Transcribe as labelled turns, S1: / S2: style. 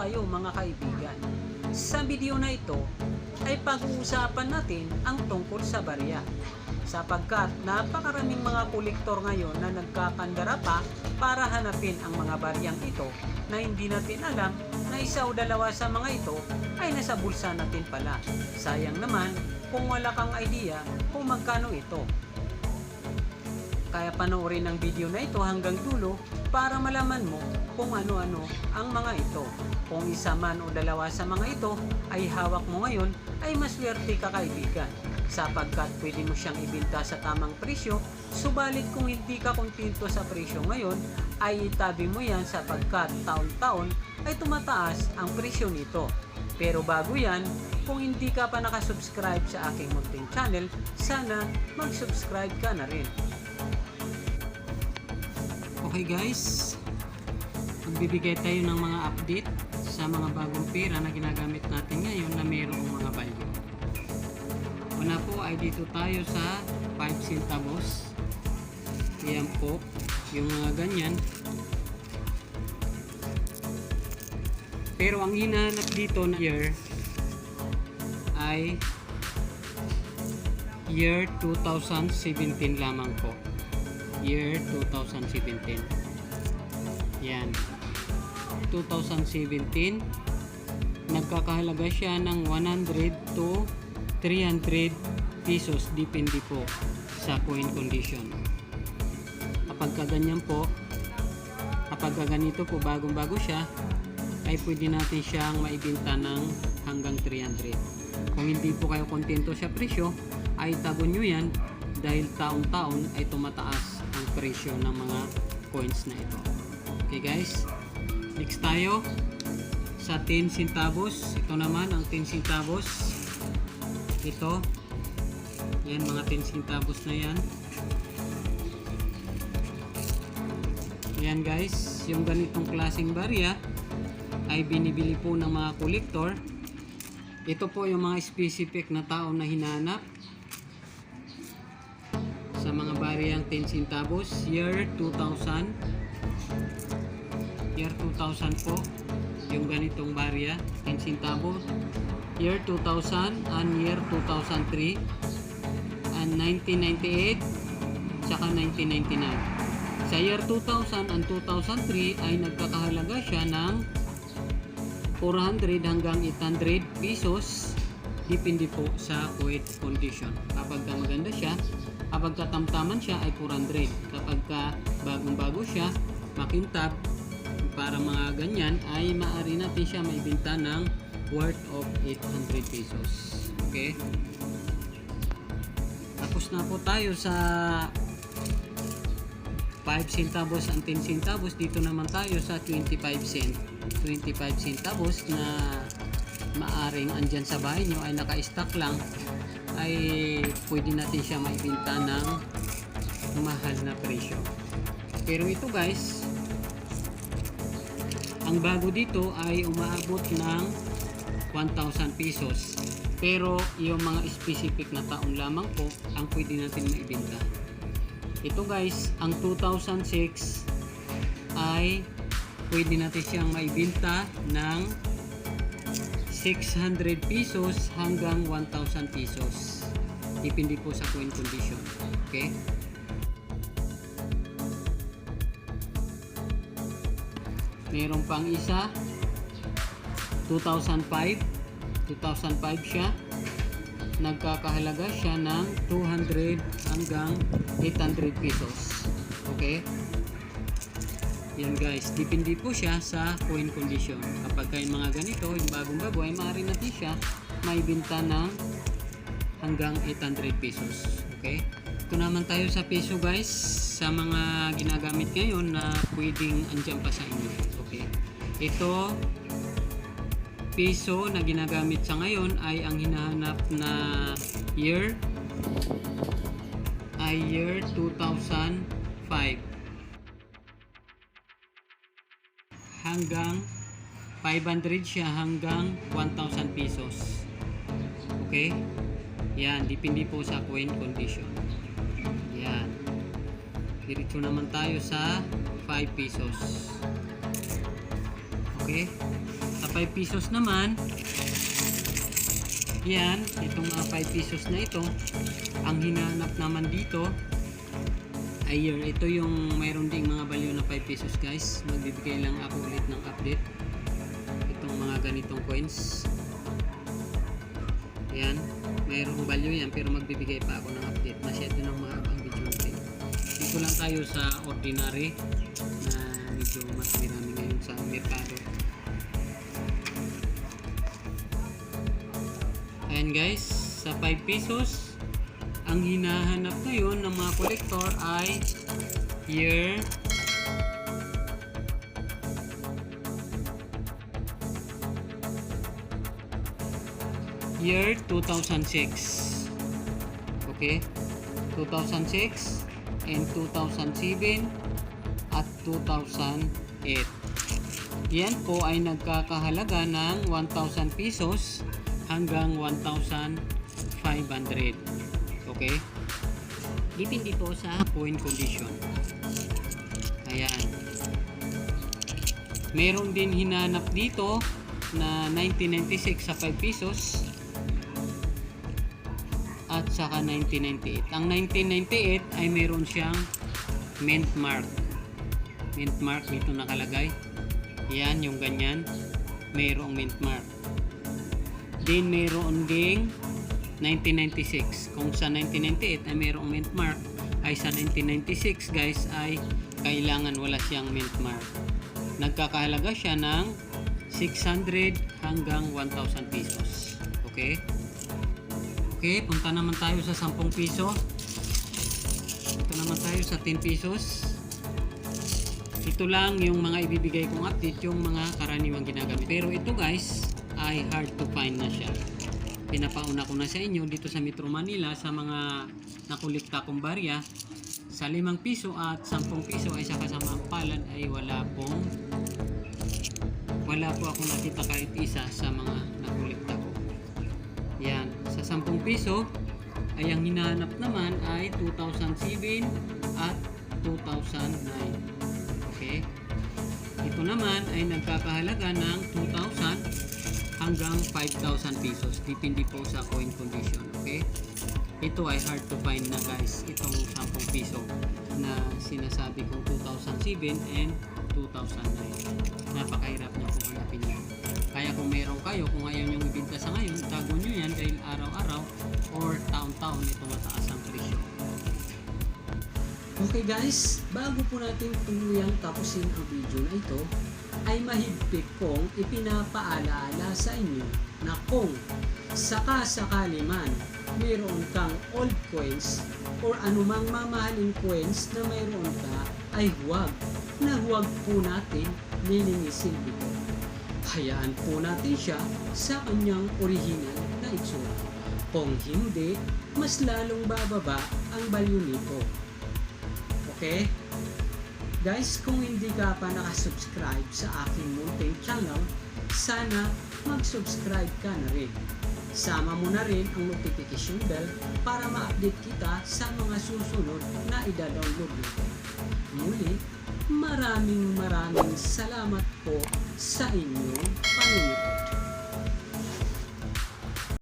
S1: kayo mga kaibigan. Sa video na ito ay pag-uusapan natin ang tungkol sa barya sapagkat napakaraming mga kolektor ngayon na nagkakandara pa para hanapin ang mga baryang ito na hindi natin alam na isa o dalawa sa mga ito ay nasa bulsa natin pala. Sayang naman kung wala kang idea kung magkano ito. Kaya panoorin ang video na ito hanggang dulo para malaman mo kung ano-ano ang mga ito. Kung isa man o dalawa sa mga ito ay hawak mo ngayon ay maswerte ka kaibigan sapagkat pwede mo siyang ibenta sa tamang presyo subalit kung hindi ka kontento sa presyo ngayon ay itabi mo yan sapagkat taon-taon ay tumataas ang presyo nito. Pero bago yan, kung hindi ka pa nakasubscribe sa aking munting channel, sana mag-subscribe ka na rin. Okay guys, magbibigay tayo ng mga update sa mga bagong pera na ginagamit natin ngayon na mayroong mga value. Una po ay dito tayo sa 5 centavos. Ayan po, yung mga ganyan. Pero ang hinahanap dito na year ay year 2017 lamang po. Year 2017. Yan. 2017 nagkakahalaga siya ng 100 to 300 pesos depende po sa coin condition. Kapag ka ganyan po, kapag ka ganito po bagong-bago siya, ay pwede natin siyang maibenta ng hanggang 300. Kung hindi po kayo kontento sa presyo, ay tago nyo yan dahil taon-taon ay tumataas presyo ng mga coins na ito. Okay guys, next tayo sa 10 centavos. Ito naman ang 10 centavos. Ito, yan mga 10 centavos na yan. Yan guys, yung ganitong klaseng barya ay binibili po ng mga kolektor. Ito po yung mga specific na tao na hinanap sa mga bariyang 10 centavos year 2000 year 2000 po yung ganitong barya 10 centavos year 2000 and year 2003 and 1998 tsaka 1999 sa year 2000 and 2003 ay nagkakahalaga siya ng 400 hanggang 800 pesos depende po sa weight condition. Kapag ka maganda siya kapag katamtaman siya ay 400 kapag ka bagong bago siya makintab. Para mga ganyan ay maaari natin siya maibenta ng worth of 800 pesos. Okay? Tapos na po tayo sa 5 centavos and 10 centavos. Dito naman tayo sa 25 cent. 25 centavos na maaring andyan sa bahay nyo ay naka-stock lang ay pwede natin siya maibenta ng mahal na presyo. Pero ito guys ang bago dito ay umaabot ng 1,000 pesos. Pero yung mga specific na taon lamang po ang pwede natin maibenta ito guys ang 2006 ay pwede natin siyang maibenta ng 600 pesos hanggang 1,000 pesos. Depende po sa coin condition okay? Meron pang isa 2005 2005 siya. Nagkakahalaga siya ng 200 hanggang 800 pesos okay yan guys, depende po siya sa coin condition. Kapag kayo mga ganito, yung bagong bago ay maaari natin siya maibenta ng hanggang 800 pesos. Okay? Ito naman tayo sa peso guys, sa mga ginagamit ngayon na pwedeng andyan pa sa inyo. Okay? Ito, peso na ginagamit sa ngayon ay ang hinahanap na year ay year 2005 hanggang 500 siya hanggang 1,000 pesos. Okay? Yan, depende po sa coin condition. Yan. Diretso naman tayo sa 5 pesos. Okay? Sa 5 pesos naman, yan, itong mga 5 pesos na ito, ang hinanap naman dito ay year. Ito yung mayroon ding mga value na 5 pesos guys. Magbibigay lang ako ulit ng update. Itong mga ganitong coins. Yan, mayroong value yan pero magbibigay pa ako ng update. Masyado ng mahaba ang video natin. Dito lang tayo sa ordinary na medyo mas marami ngayon sa merkado. Ayan guys, sa 5 pesos, ang hinahanap ngayon ng mga kolektor ay year year 2006 okay? 2006 and 2007 at 2008 yan po ay nagkakahalaga ng 1,000 pesos hanggang 1,500 okay? Depende po sa coin condition. Ayan. Meron din hinanap dito na 1996 sa 5 pesos at saka 1998 ang 1998 ay meron siyang mint mark. Mint mark dito nakalagay. Yan yung ganyan. Mayroong mint mark. Din meron ding 1996 kung sa 1998 ay mayroong mint mark ay sa 1996 guys ay kailangan wala siyang mint mark. Nagkakahalaga siya ng 600 hanggang 1,000 pesos. Okay okay punta naman tayo sa 10 piso. Punta naman tayo sa 10 pesos. Ito lang yung mga ibibigay kong update yung mga karaniwang ginagamit. Pero ito guys ay hard to find na siya. Pinapauna ko na sa inyo dito sa Metro Manila sa mga nakulikta kong barya. Sa 5 piso at 10 piso ay sa kasamaang palad ay wala pong wala po akong nakita kahit isa sa mga nakulikta 10 piso ay ang hinahanap naman ay 2007 at 2009 okay ito naman ay nagkakahalaga ng 2,000 hanggang 5,000 pesos. Depende po sa coin condition. Okay? Ito ay hard to find na guys. Itong 10 piso na sinasabi kong 2007 and 2009. Napakahirap na kung hanapin nyo. Kaya kung meron kayo, kung ayaw nyo ibinta sa ngayon, tago nyo yan dahil araw-araw or taon-taon ito mataas ang presyo. Okay guys, bago po natin tuluyang tapusin ang video na ito, ay mahigpit kong ipinapaalaala sa inyo na kung sakasakali man mayroon kang old coins or anumang mamahaling coins na mayroon ka ay huwag na huwag po natin nilinisin ito. Hayaan po natin siya sa kanyang original na itsura. Kung hindi, mas lalong bababa ang value nito. Okay? Guys, kung hindi ka pa nakasubscribe sa aking munting channel, sana mag-subscribe ka na rin. Sama mo na rin ang notification bell para ma-update kita sa mga susunod na ida-download nito. Muli, maraming maraming salamat po sa inyong panunood.